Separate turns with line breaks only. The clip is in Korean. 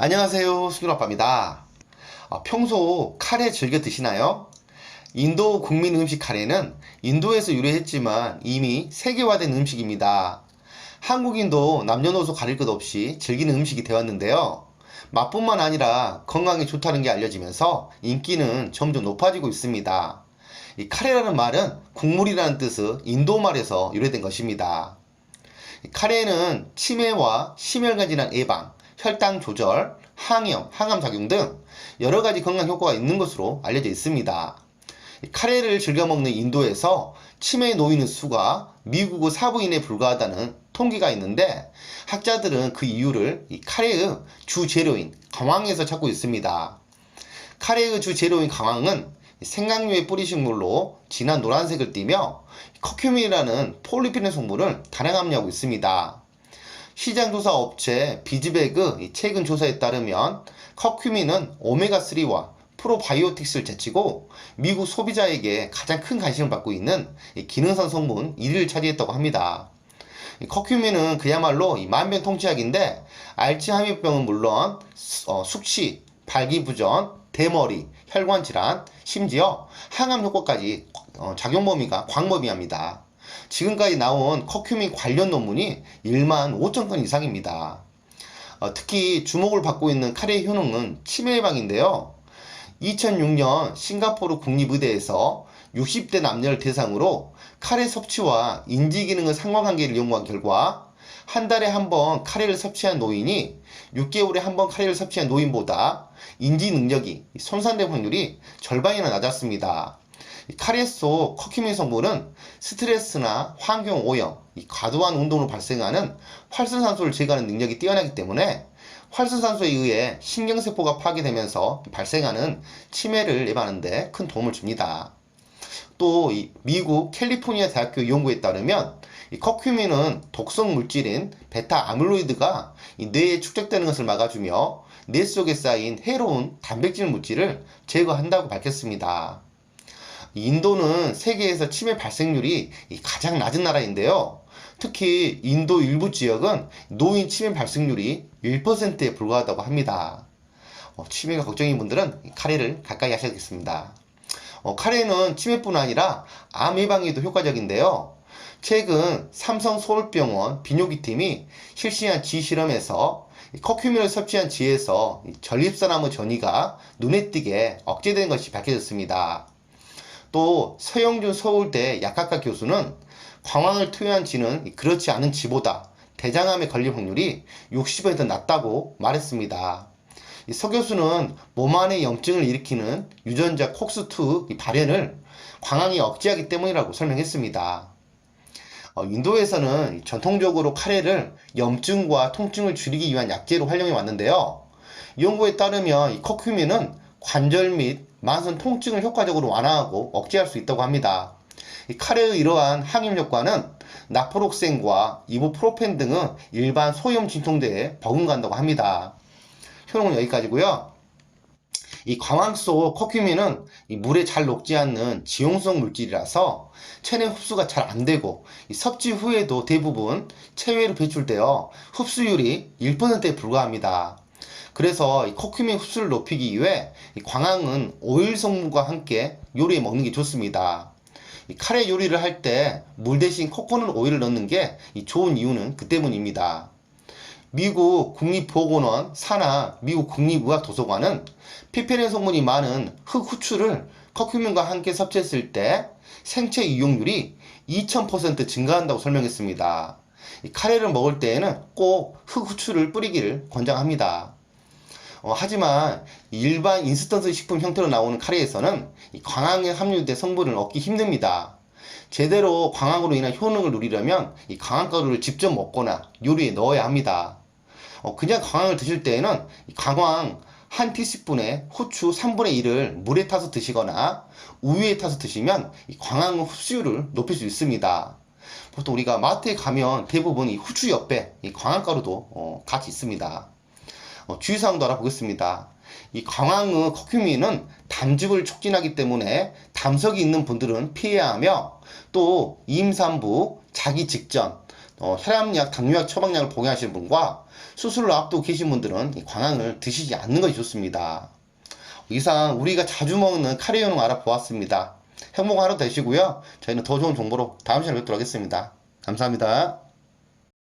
안녕하세요. 수균아빠입니다. 아, 평소 카레 즐겨 드시나요? 인도 국민 음식 카레는 인도에서 유래했지만 이미 세계화된 음식입니다. 한국인도 남녀노소 가릴 것 없이 즐기는 음식이 되었는데요. 맛뿐만 아니라 건강에 좋다는 게 알려지면서 인기는 점점 높아지고 있습니다. 이 카레라는 말은 국물이라는 뜻의 인도 말에서 유래된 것입니다. 카레는 치매와 심혈관 질환 예방, 혈당 조절, 항염, 항암 작용 등 여러 가지 건강 효과가 있는 것으로 알려져 있습니다. 카레를 즐겨 먹는 인도에서 치매에 놓이는 수가 미국의 사부인에 불과하다는 통계가 있는데 학자들은 그 이유를 이 카레의 주 재료인 강황에서 찾고 있습니다. 카레의 주 재료인 강황은 생강류의 뿌리 식물로 진한 노란색을 띠며 커큐민이라는 폴리페놀 성분을 다량 함유하고 있습니다. 시장 조사 업체 비즈베그 최근 조사에 따르면 커큐민은 오메가3와 프로바이오틱스를 제치고 미국 소비자에게 가장 큰 관심을 받고 있는 기능성 성분 1위를 차지했다고 합니다. 커큐민은 그야말로 만병통치약인데 알츠하이머병은 물론 어, 숙취, 발기부전, 대머리, 혈관 질환, 심지어 항암 효과까지 어, 작용 범위가 광범위합니다. 지금까지 나온 커큐민 관련 논문이 1만 5천 건 이상입니다. 어, 특히 주목을 받고 있는 카레의 효능은 치매 예방인데요. 2006년 싱가포르 국립의대에서 60대 남녀를 대상으로 카레 섭취와 인지 기능의 상관관계를 연구한 결과 한 달에 한 번 카레를 섭취한 노인이 6개월에 한 번 카레를 섭취한 노인보다 인지 능력이 손상될 확률이 절반이나 낮았습니다. 속 커큐민 성분은 스트레스나 환경 오염, 과도한 운동으로 발생하는 활성산소를 제거하는 능력이 뛰어나기 때문에 활성산소에 의해 신경세포가 파괴되면서 발생하는 치매를 예방하는데 큰 도움을 줍니다. 또 미국 캘리포니아 대학교 연구에 따르면 이 커큐민은 독성 물질인 베타 아밀로이드가 뇌에 축적되는 것을 막아주며 뇌 속에 쌓인 해로운 단백질 물질을 제거한다고 밝혔습니다. 인도는 세계에서 치매 발생률이 가장 낮은 나라인데요. 특히 인도 일부 지역은 노인 치매 발생률이 1%에 불과하다고 합니다. 어, 치매가 걱정인 분들은 카레를 가까이 하셔야겠습니다. 어, 카레는 치매뿐 아니라 암 예방에도 효과적인데요. 최근 삼성 서울병원 비뇨기팀이 실시한 지실험에서 커큐민을 섭취한 지에서 전립선암의 전이가 눈에 띄게 억제된 것이 밝혀졌습니다. 또 서영준 서울대 약학과 교수는 광황을 투여한 쥐는 그렇지 않은 쥐보다 대장암에 걸릴 확률이 60% 낮다고 말했습니다. 서 교수는 몸 안에 염증을 일으키는 유전자 콕스2 발현을 광황이 억제하기 때문이라고 설명했습니다. 어, 인도에서는 전통적으로 카레를 염증과 통증을 줄이기 위한 약재로 활용해 왔는데요. 연구에 따르면 이 커큐민은 관절 및 만성 통증을 효과적으로 완화하고 억제할 수 있다고 합니다. 카레의 이러한 항염 효과는 나프록센과 이부프로펜 등의 일반 소염 진통제에 버금간다고 합니다. 효능은 여기까지고요. 이 광황 속 커큐민은 물에 잘 녹지 않는 지용성 물질이라서 체내 흡수가 잘 안되고 섭취 후에도 대부분 체외로 배출되어 흡수율이 1%에 불과합니다. 그래서 이 커큐민 흡수를 높이기 위해 광황은 오일 성분과 함께 요리에 먹는 게 좋습니다. 카레 요리를 할 때 물 대신 코코넛 오일을 넣는 게 좋은 이유는 그 때문입니다. 미국 국립보건원 산하 미국 국립의학도서관은 피페린 성분이 많은 흑 후추를 커큐민과 함께 섭취했을 때 생체 이용률이 2000% 증가한다고 설명했습니다. 카레를 먹을 때에는 꼭 흑 후추를 뿌리기를 권장합니다. 어, 하지만 일반 인스턴트 식품 형태로 나오는 카레에서는 광황에 함유된 성분을 얻기 힘듭니다. 제대로 광황으로 인한 효능을 누리려면 이 광황가루를 직접 먹거나 요리에 넣어야 합니다. 어, 그냥 광황을 드실 때에는 광황 한 티스푼에 후추 3분의 1을 물에 타서 드시거나 우유에 타서 드시면 광황 흡수율을 높일 수 있습니다. 보통 우리가 마트에 가면 대부분 이 후추 옆에 이 광황가루도 어, 같이 있습니다. 어, 주의사항도 알아보겠습니다. 이 강황의 커큐민은 담즙을 촉진하기 때문에 담석이 있는 분들은 피해야 하며 또 임산부, 자기 직전, 어, 혈압약, 당뇨약, 처방약을 복용하시는 분과 수술을 앞두고 계신 분들은 이 광양을 드시지 않는 것이 좋습니다. 이상 우리가 자주 먹는 카레 요령 알아보았습니다. 행복한 하루 되시고요. 저희는 더 좋은 정보로 다음 시간에 뵙도록 하겠습니다. 감사합니다.